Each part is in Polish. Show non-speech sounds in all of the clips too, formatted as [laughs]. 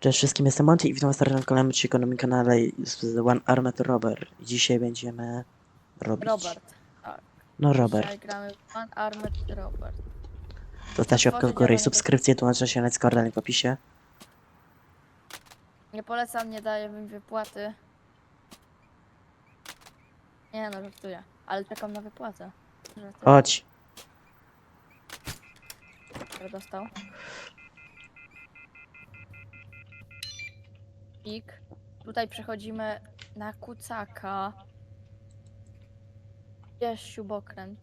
Cześć wszystkim, jestem Monty i witam was na kolejnym odcinku na moim kanale z One Armed Robber. Dzisiaj będziemy robić... Robert. No Robert. Dzisiaj gramy w One Armed Robert. Zostawcie łapkę w górę i subskrypcję, dołączę się na Discorda, link w opisie. Nie polecam, nie daję mi wypłaty. Nie no, żartuję. Ale czekam na wypłatę. Żartuję. Chodź. Który dostał. Pik. Tutaj przechodzimy na kucaka. Jest śrubokręt.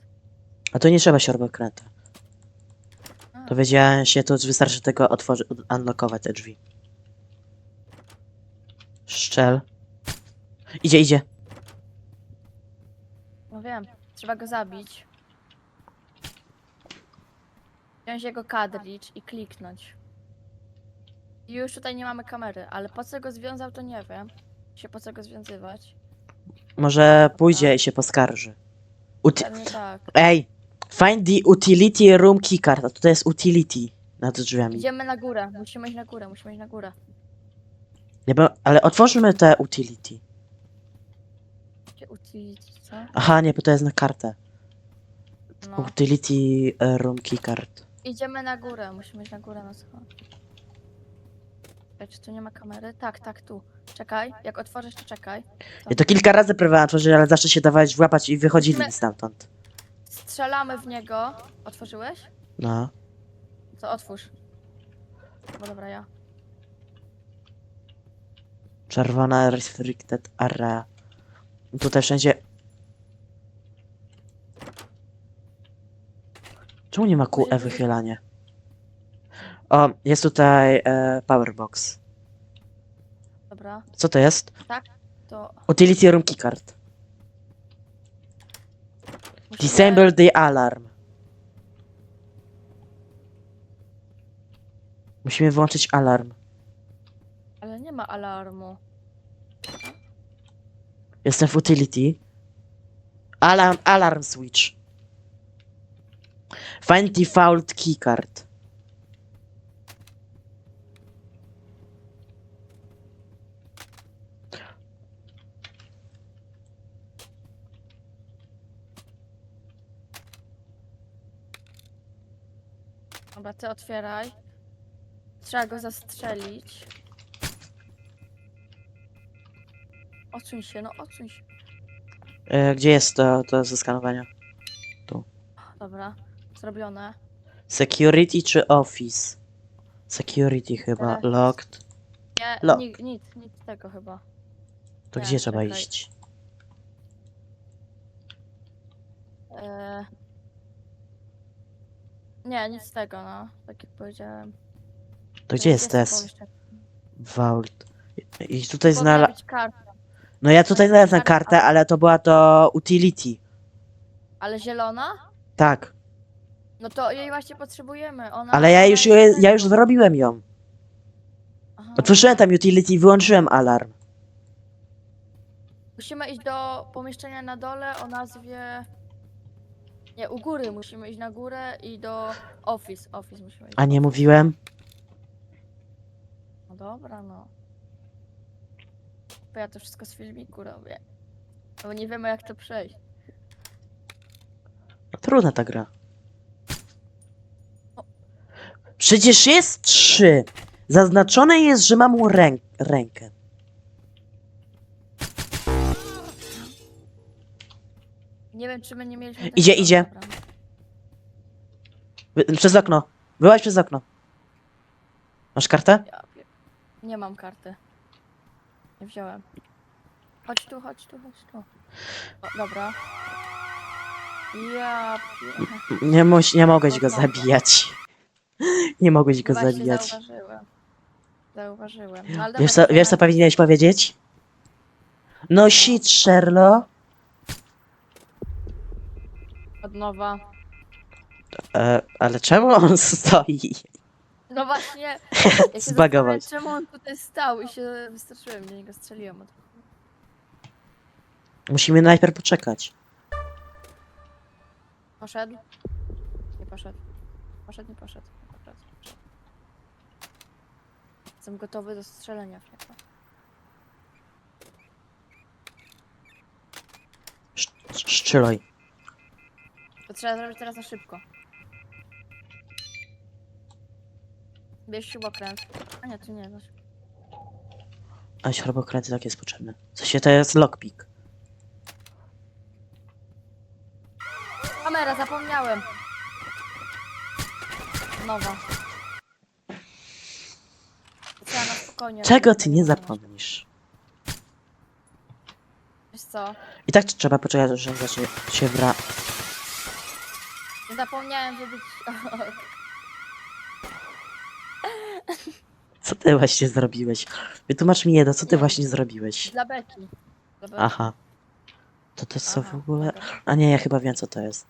A to nie trzeba śrubokręta. A, Dowiedziałem się, to wystarczy tego otworzyć, unlockować te drzwi. Szczel. Idzie, idzie. No wiem, trzeba go zabić. Wziąć jego kadlicz i kliknąć. Już tutaj nie mamy kamery, ale po co go związał, to nie wiem. Się po co go związywać. Może pójdzie i się poskarży. Pewnie tak. Ej! Find the utility room keycard. A tutaj jest utility nad drzwiami. Idziemy na górę, musimy iść na górę, musimy iść na górę. Nie, bo, ale otwórzmy te utility. Gdzie utility, co? Aha, nie, bo to jest na kartę. No. Utility e, room keycard. Idziemy na górę, musimy iść na górę na schod. Czekaj, Czy tu nie ma kamery? Tak, tak, tu. Czekaj, jak otworzysz, to czekaj. Ja to kilka razy próbowałem otworzyć, ale zawsze się dawać włapać i wychodzili stamtąd. Strzelamy w niego. Otworzyłeś? No. To otwórz. Bo dobra, ja. Czerwona restricted area. Tutaj wszędzie... Czemu nie ma QE wychylanie? O, jest tutaj e, powerbox. Dobra, Co to jest? to Utility room keycard. musimy... Disable the alarm. Musimy włączyć alarm. Ale nie ma alarmu. Jestem w utility. Alarm, alarm switch. Find default keycard. Dobra, ty otwieraj. Trzeba go zastrzelić. Odsuń się, no odsuń się. E, gdzie jest to, to ze skanowania? Dobra, zrobione. Security czy office? Security chyba. Teraz. Locked. Nie, Lock. nic, nic, nic tego chyba. To Nie, gdzie trzeba czekaj. iść? Eee... Nie, nic z tego, no. Tak jak powiedziałem. To gdzie jest test? pomieszczenie. Vault. I tutaj znalazłem. być karta, No ja tutaj znalazłem karta. kartę, ale to była to utility. ale zielona? Tak. No to jej właśnie potrzebujemy. Ona, Ale ja już, jest ja już zrobiłem ją. Aha. Otworzyłem tam utility i wyłączyłem alarm. Musimy iść do pomieszczenia na dole o nazwie. Nie, u góry musimy iść na górę i do office. Office musimy iść. A nie mówiłem? No dobra, no. Bo ja to wszystko z filmiku robię. Bo nie wiemy jak to przejść. No, trudna ta gra. Przecież jest trzy. Zaznaczone jest, że mam ręk rękę. Nie wiem czy my nie mieliśmy. Idzie, tego- idzie. dobra. Wy, przez okno. Byłaś przez okno. Masz kartę? Ja pier... Nie mam karty. Nie wziąłem. Chodź tu, chodź tu, chodź tu. O, dobra. Ja pier... Nie, muś, nie mogłeś go zabijać. Nie mogłeś go Właśnie zabijać. Zauważyłem. Zauważyłem. No, ale Wiesz co, wiesz co powinieneś powiedzieć? No shit, Sherlo. Od nowa. E, ale czemu on [laughs] stoi? No właśnie. [laughs] Ja się Zbagował zastanawiam, Czemu on tutaj stał i się wystraszyłem, do niego strzeliłem. Od... Musimy najpierw poczekać. Poszedł? Nie poszedł. Poszedł, nie poszedł. Nie poszedł. Jestem gotowy do strzelenia w niego. Sz- Strzelaj. To trzeba zrobić teraz na szybko. Bierz śrubokręt. A nie, tu nie. No. A śrubokręty tak jest potrzebny. W sensie to jest lockpick. Kamera, zapomniałem. Nowa. Trzeba na spokojnie. Czego ty nie zapomnisz? Wiesz co? I tak trzeba poczekać, że zacznie się wra... Zapomniałem wybić... Co ty właśnie zrobiłeś? Wytłumacz mi jedno, co ty Nie. właśnie zrobiłeś? Dla beki. Dla beki. Aha. To to co w Aha, ogóle... dobra. A nie, ja chyba wiem co to jest.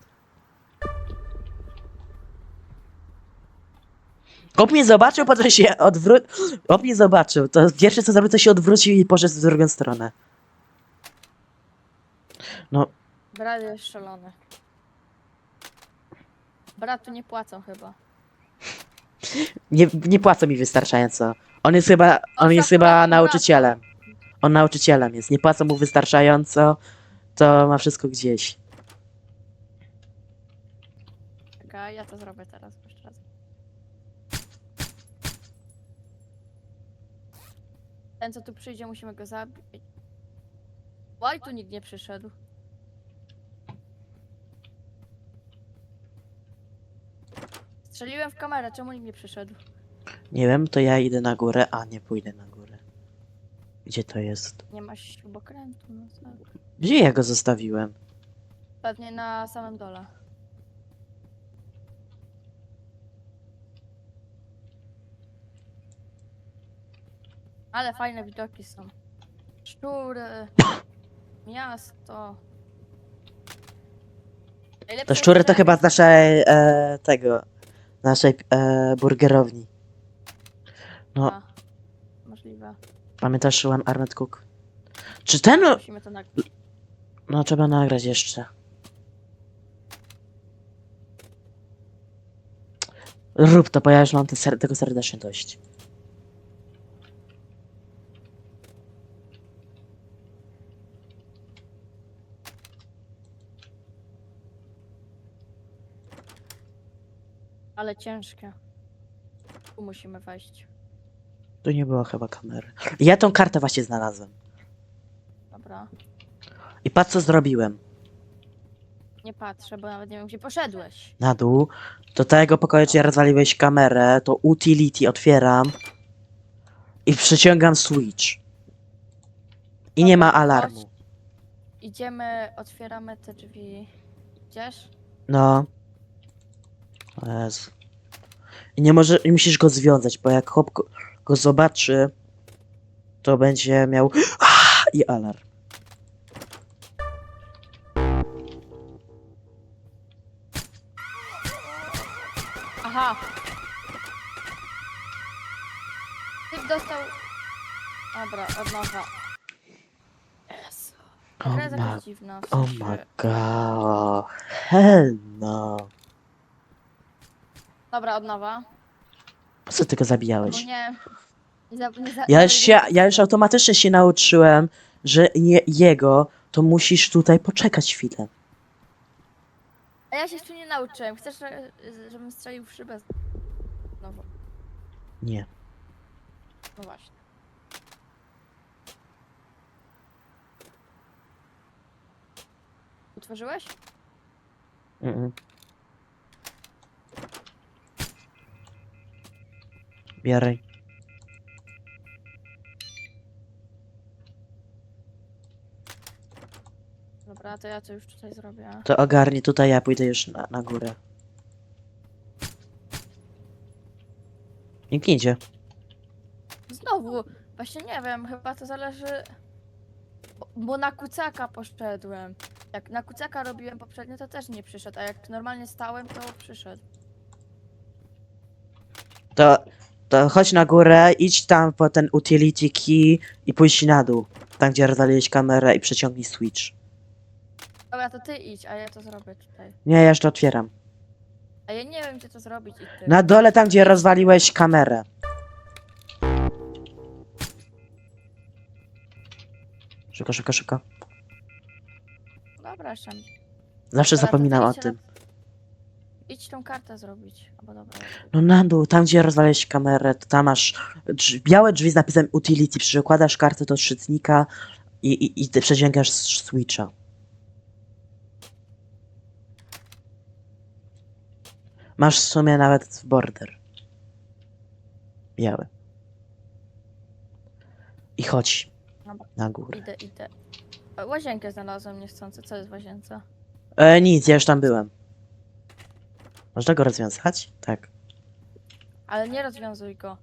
Chłop mnie zobaczył, potem się odwrócił. Chłop mnie zobaczył. To pierwsze co zrobił, to się odwrócił i poszedł w drugą stronę. No, Brat jest szalony. Bratu nie płacą chyba. nie, nie płacą mi wystarczająco. On jest chyba, on jest chyba nauczycielem. On nauczycielem jest. Nie płacą mu wystarczająco, to ma wszystko gdzieś. Czekaj, ja to zrobię teraz jeszcze raz. Ten co tu przyjdzie, musimy go zabić. Oj, tu nikt nie przyszedł. Strzeliłem w kamerę, czemu nikt nie przyszedł? Nie wiem, to ja idę na górę, a nie pójdę na górę. Gdzie to jest? Nie ma śrubokrętu, no tak. Gdzie ja go zostawiłem? Pewnie na samym dole. Ale fajne widoki są. Szczury, [coughs] miasto. Najlepsze To szczury to jest, chyba z naszej, e, tego, naszej e, burgerowni. No, A, Możliwe. pamiętasz One Armed Cook? Czy ten, Musimy to nagrać. no trzeba nagrać jeszcze. Rób to, bo ja już mam te ser tego serdecznie dość. Ale ciężkie. Tu musimy wejść. Tu nie było chyba kamery. Ja tą kartę właśnie znalazłem. Dobra. I patrz co zrobiłem. Nie patrzę, bo nawet nie wiem, gdzie poszedłeś. Na dół. Do tego pokoju, gdzie rozwaliłeś kamerę, to utility otwieram. I przyciągam switch. I nie ma Dobra, alarmu. chodź. Idziemy, otwieramy te drzwi. Idziesz? No. Jezu. I nie może, i musisz go związać, bo jak chłop go, go zobaczy, to będzie miał Ah! i alarm. Aha! Typ dostał... Dobra, od nowa. Jezu. Oh Gra jest jakaś dziwna. w oh sensie- my god. Hell no. Dobra, od nowa. Po co ty go Bo zabijałeś? nie... nie, za, nie za, Ja już, się, ja już automatycznie się nauczyłem, że nie jego, to musisz tutaj poczekać chwilę. A ja się jeszcze nie nauczyłem. Chcesz, że- żebym strzelił w szybę? Znowu. Nie. No właśnie. Utworzyłeś? Mm-mm. Bieraj. Dobra, to ja to już tutaj zrobię. To ogarnij tutaj, ja pójdę już na, na górę. Nikt nie idzie. Znowu, właśnie nie wiem, chyba to zależy. Bo, bo na kucaka poszedłem. Jak na kucaka robiłem poprzednio, to też nie przyszedł, a jak normalnie stałem, to przyszedł. To, to chodź na górę, idź tam po ten utility key i pójdź na dół. Tam, gdzie rozwaliłeś kamerę i przeciągnij switch. Dobra, to ty idź, a ja to zrobię tutaj. Nie, ja jeszcze otwieram. A ja nie wiem, gdzie to zrobić i ty. Na dole, tam, gdzie rozwaliłeś kamerę. Szybko, szybko, szybko. Dobra, Szan. Zawsze zapominam o tym. Idź tą kartę zrobić. Albo dobra. No na dół, tam gdzie rozwaliłeś kamerę, to tam masz drz- białe drzwi z napisem utility, przykładasz kartę do czytnika i, i, i ty przeciągasz s- switcha. Masz w sumie nawet border. Biały. I chodź Dobra. na górę. Idę, idę. Łazienkę znalazłem niechcący. Co jest w łazience? E, nic, ja już tam byłem. Można go rozwiązać? Tak. Ale nie rozwiązuj go.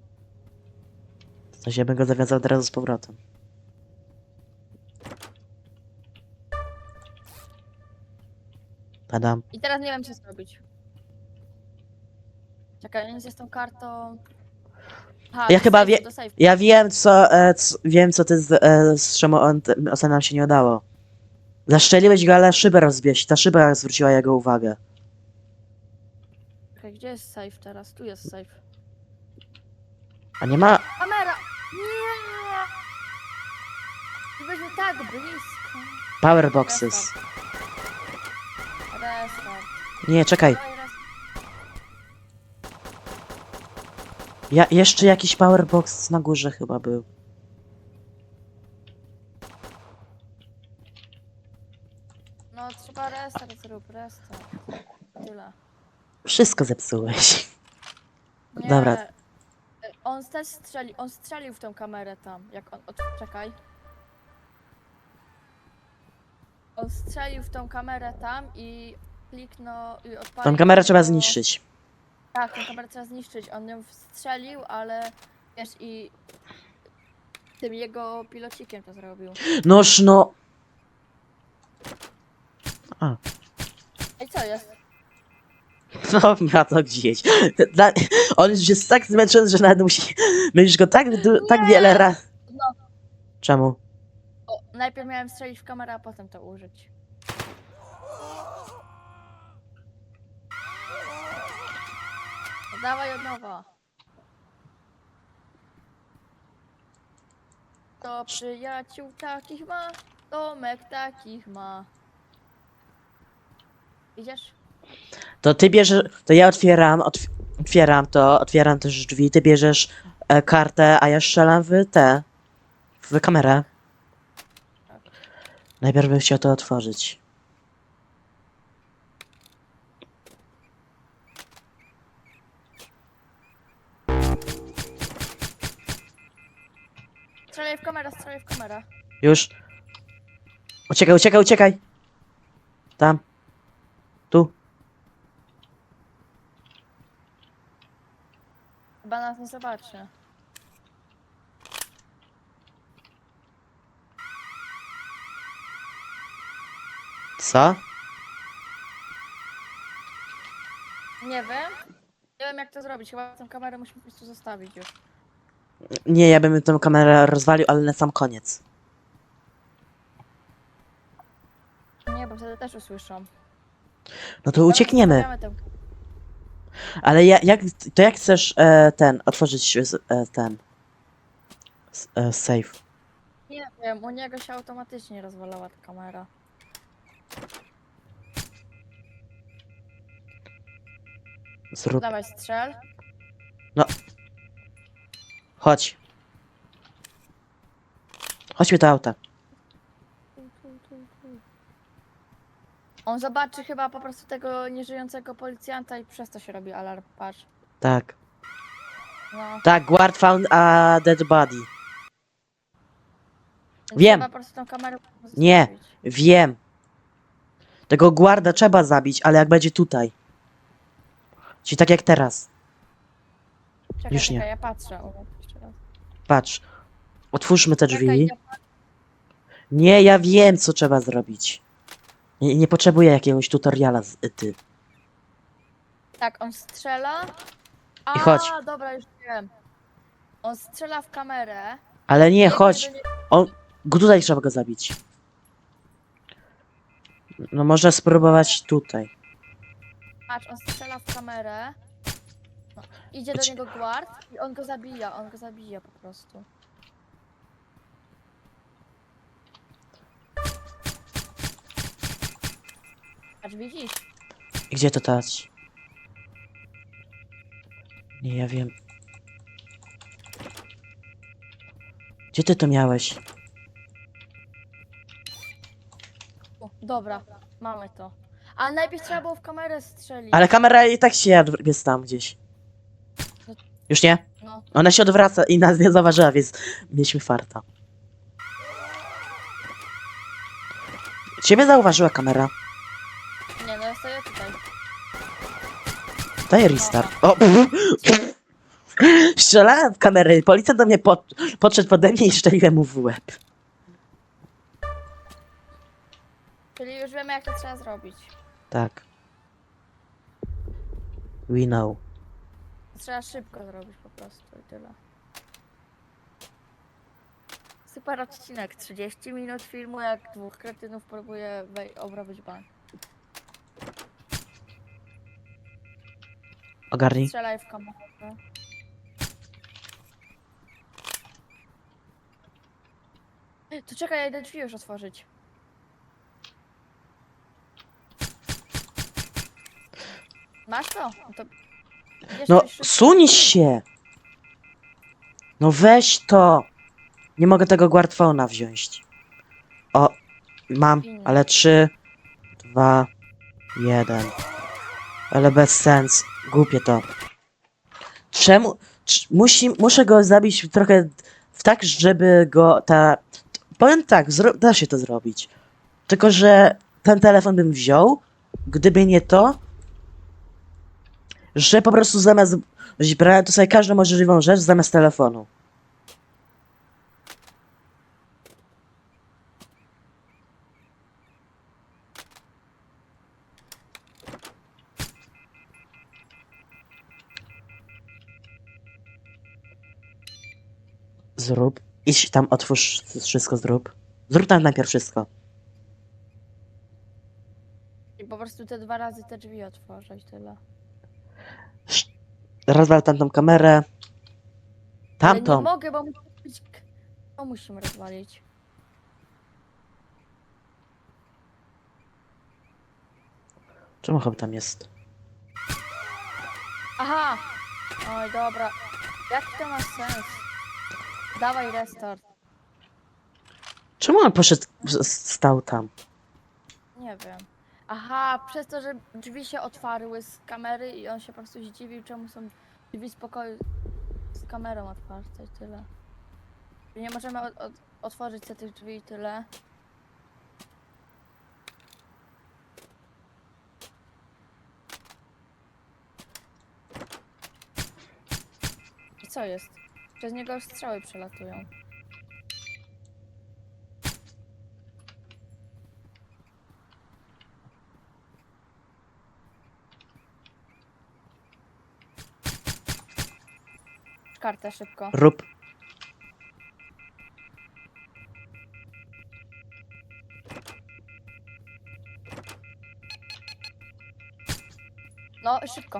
To się bym go zawiązał od razu z powrotem. Padam. I teraz nie wiem, co zrobić. Czekaj, nic z tą kartą. Aha, Ja do chyba sejfu, wie- do sejfu. Ja wiem, co, e, wiem, co ty z, e, z czemu on, ostatnio nam się nie udało. Zaszczeliłeś go, ale szybę rozbiłeś. Ta szyba zwróciła jego uwagę. Gdzie jest safe teraz? Tu jest safe. A nie ma... Kamera! Nie! Ty byliśmy tak blisko. Power boxes. Restart. Nie, czekaj. Dawaj, restart. Ja, jeszcze jakiś power box na górze chyba był. No trzeba restart zrób, restart. Tyle. Wszystko zepsułeś. Nie. Dobra. On też strzelił, on strzelił w tą kamerę tam, jak on, czekaj. On strzelił w tą kamerę tam i kliknął i odpalił. Tą kamerę trzeba zniszczyć. Tak, tą kamerę trzeba zniszczyć. On ją strzelił, ale wiesz i tym jego pilocikiem to zrobił. Noż no... A. Ej, co jest? No, ma to gdzieś. Dla, on już jest tak zmęczony, że nawet musi. Mylisz go tak, du, tak Nie! wiele razy. No. Czemu? O, najpierw miałem strzelić w kamerę, a potem to użyć. No Dawaj od nowa. To przyjaciół takich ma, Tomek takich ma. Idziesz? To ty bierzesz. To ja otwieram, otw, otwieram to, otwieram też drzwi, ty bierzesz e, kartę, a ja strzelam w te. W kamerę. Najpierw bym chciał to otworzyć. Strzelaj w kamerę, strzelaj w kamerę. Już. Uciekaj, uciekaj, uciekaj! Tam. Tu. Chyba nas nie zobaczy. Co? Nie wiem. Nie wiem jak to zrobić. Chyba tę kamerę musimy po prostu zostawić już. Nie, ja bym tę kamerę rozwalił, ale na sam koniec. Nie, bo wtedy też usłyszą. No to uciekniemy. Zostawiamy tę- Ale ja, jak, to jak chcesz e, ten, otworzyć e, ten s- e, safe? Nie wiem, u niego się automatycznie rozwalała ta kamera. Zrób. Dawaj strzel. Chodź. Chodźmy do auta. On zobaczy chyba po prostu tego nieżyjącego policjanta i przez to się robi alarm. Patrz. Tak. No. Tak, guard found a dead body. Więc Wiem. Trzeba po prostu tą kamerę Nie. zostawić. Wiem. Tego guarda trzeba zabić, ale jak będzie tutaj. Czyli tak jak teraz. Czekaj, Już nie. czekaj, ja patrzę. O, jeszcze raz. Patrz. Otwórzmy te Czekaj, drzwi. ja Nie, ja wiem, co trzeba zrobić. Nie, nie potrzebuję jakiegoś tutoriala z ty. Tak, on strzela. A, I chodź. dobra, już wiem. On strzela w kamerę. Ale nie, chodź. On, go tutaj trzeba go zabić. No można spróbować tutaj. Patrz, on strzela w kamerę. No, idzie do Chodź. niego guard i on go zabija, on go zabija po prostu. Patrz, widzisz? Gdzie to dać? Nie, ja wiem. Gdzie ty to miałeś? O, dobra, mamy to. Ale najpierw trzeba było w kamerę strzelić. Ale kamera i tak się jest tam gdzieś. Już nie? No, Ona się odwraca i nas nie zauważyła, więc mieliśmy farta. Ciebie zauważyła kamera. nie, no ja stoję tutaj. Daj restart. O! Strzelałem w kamerę. Policjant do mnie pod, podszedł pode mnie i szczeliłem mu w łeb. Czyli już wiemy, jak to trzeba zrobić. Tak. We know. Trzeba szybko zrobić po prostu i tyle. Super odcinek, 30 minut filmu, jak dwóch kretynów próbuje wej- obrobić bank. Ogarnij. Strzelaj w kamerę. To czekaj, ja idę drzwi już otworzyć. Masz to? No to... No, suń się! No weź to! Nie mogę tego guardfona wziąć. O, mam, ale trzy, dwa, jeden. Ale bez sens. Głupie to. Czemu? cz- Musi, muszę go zabić trochę w tak, żeby go ta... Powiem tak, da się to zrobić. Tylko, że ten telefon bym wziął, gdyby nie to, że po prostu zamiast brałem to sobie każdą możliwą rzecz zamiast telefonu. Zrób. Idź tam, otwórz wszystko, zrób. Zrób tam najpierw wszystko. I po prostu te dwa razy te drzwi otworzę i tyle. Rozwal tamtą kamerę. Ale nie mogę, bo być... To musimy rozwalić. Czemu chyba tam jest? Aha! Oj, dobra. Jaki to ma sens? Dawaj restart. Czemu on poszedł, stał tam? Nie wiem. Aha, przez to, że drzwi się otwarły z kamery i on się po prostu zdziwił, czemu są drzwi z pokoju z kamerą otwarte i tyle. Nie możemy od, od, otworzyć sobie tych drzwi i tyle. I co jest? Przez niego strzały przelatują. Kartę szybko. Rób. No, szybko.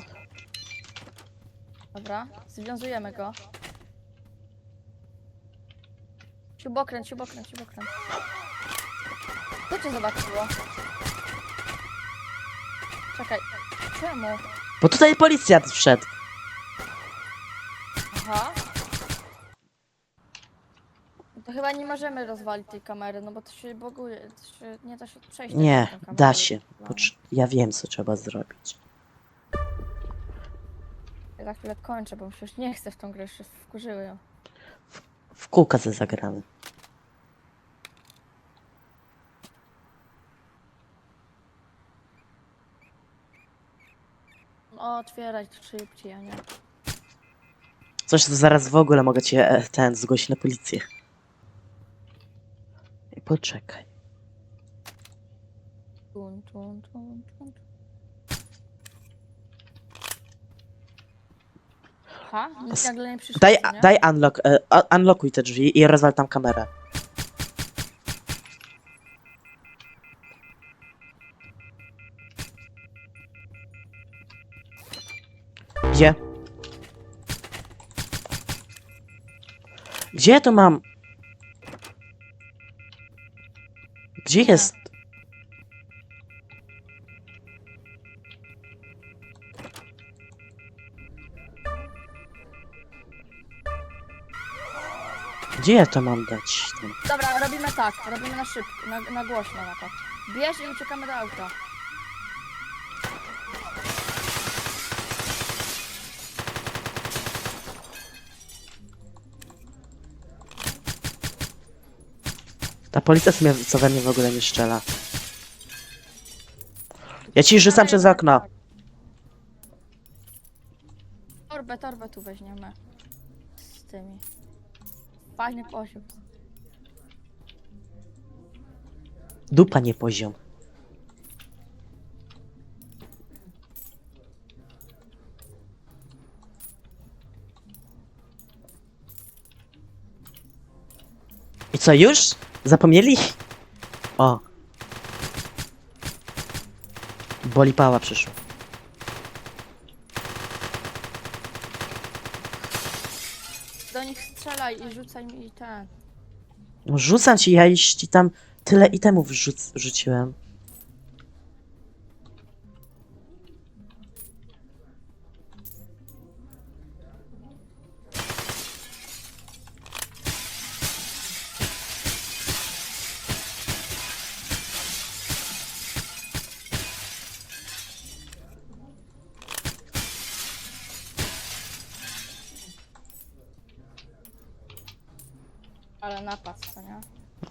Dobra, związujemy go. Śrubokręt, śrubokręt, śrubokręt. Co cię zobaczyło? Czekaj, czemu? Bo tutaj policjant wszedł. Aha. To chyba nie możemy rozwalić tej kamery, no bo to się boguje, to się, nie da się przejść. Nie, przez tą kamerę. da się. Pocz- ja wiem, co trzeba zrobić. Ja za chwilę kończę, bo już nie chcę w tą grę, już się wkurzyły ją. W kółka ze zagramy. Otwierać szybciej, a nie. Coś, to zaraz w ogóle mogę cię e, ten zgłosić na policję. I poczekaj. Tun, tun, tun, tun. Ha? Nic S- nagle nie przyszło, Daj, nie? daj unlock, e, a- unlockuj te drzwi i rozwal tam kamerę. Gdzie? Gdzie to mam? Gdzie jest? Gdzie ja to mam dać? Dobra, robimy tak, robimy na szybko, na, na głośno na to. Bierz i uciekamy do auta. Ta policja co mnie- co we mnie w ogóle nie strzela. Ja ci rzucam przez okno. Torbę, torbę tu weźmiemy. Z tymi. Fajny poziom. Dupa nie poziom. I co, już? Zapomnieli? O. Boli pała przyszło. Do nich strzelaj i rzucaj mi ten. No rzucam ci, ja już ci tam tyle itemów rzuc rzuciłem.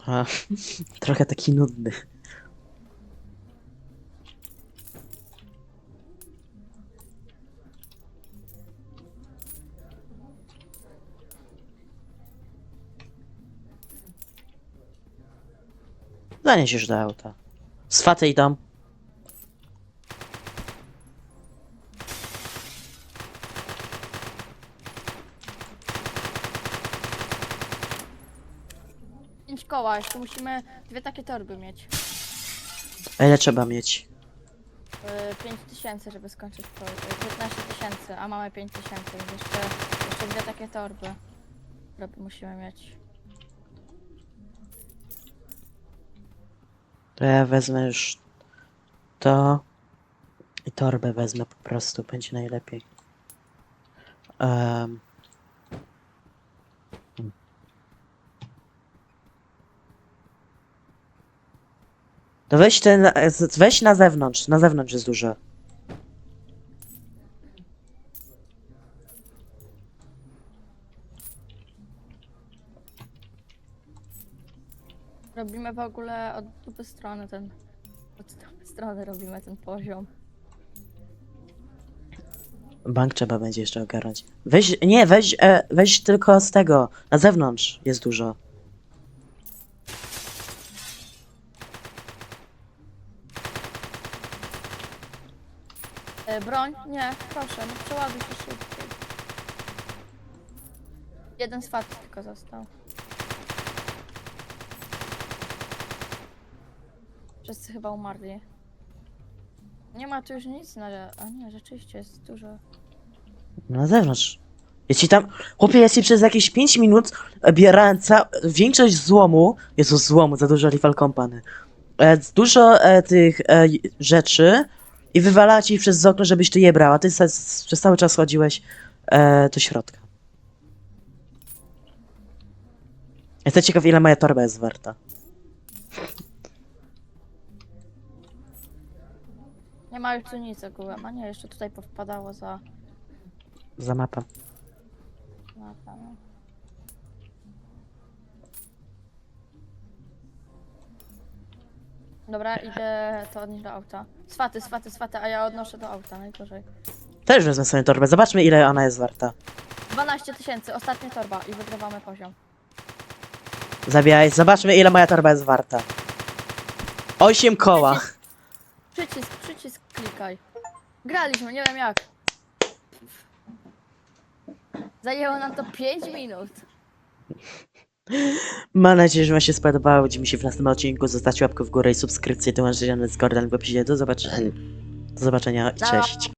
A, trochę taki nudny. Zaniesiesz do auta. Swaty idą. Koła, jeszcze musimy dwie takie torby mieć. A ile trzeba mieć? Yy, 5 tysięcy, żeby skończyć yy, 15 tysięcy, a mamy 5 tysięcy, więc jeszcze, jeszcze dwie takie torby. Musimy mieć. To ja wezmę już to i torbę wezmę po prostu, będzie najlepiej. Um. Weź ten, weź na zewnątrz, na zewnątrz jest dużo. Robimy w ogóle od dupy strony ten... Od dupy strony robimy ten poziom. Bank trzeba będzie jeszcze ogarnąć. Weź, nie, weź, e, weź tylko z tego, na zewnątrz jest dużo. E, broń? Nie, proszę, no przeładuj się szybciej. Jeden swat tylko został. Wszyscy chyba umarli. Nie ma tu już nic na... A nie, rzeczywiście jest dużo. Na zewnątrz. Ci tam, chłopie, ci przez jakieś 5 minut bierałem ca- większość złomu, Jezu, złomu, za dużo Rival Company, e, dużo e, tych e, rzeczy i wywalała ci przez okno, żebyś ty je brała. Ty se, przez cały czas chodziłeś e, do środka. Jestem ciekaw, ile moja torba jest warta. Nie ma już tu nic ogółem. A nie, jeszcze tutaj powpadało za... Za mapę. na ten. Dobra, idę to odnieść do auta. Swaty, swaty, swaty, a ja odnoszę do auta, najgorzej. Też wezmę sobie torbę. Zobaczmy, ile ona jest warta. 12 tysięcy, ostatnia torba i wygrywamy poziom. Zabijaj, zobaczmy, ile moja torba jest warta. 8 koła. Przycisk, przycisk klikaj. Graliśmy, nie wiem jak. Zajęło nam to 5 minut. Mam nadzieję, że Wam się spodobało. Widzimy się w następnym odcinku. Zostawcie łapkę w górę i subskrypcję. Dołączcie na Discorda w opisie. Do zobaczenia. Do zobaczenia i cześć.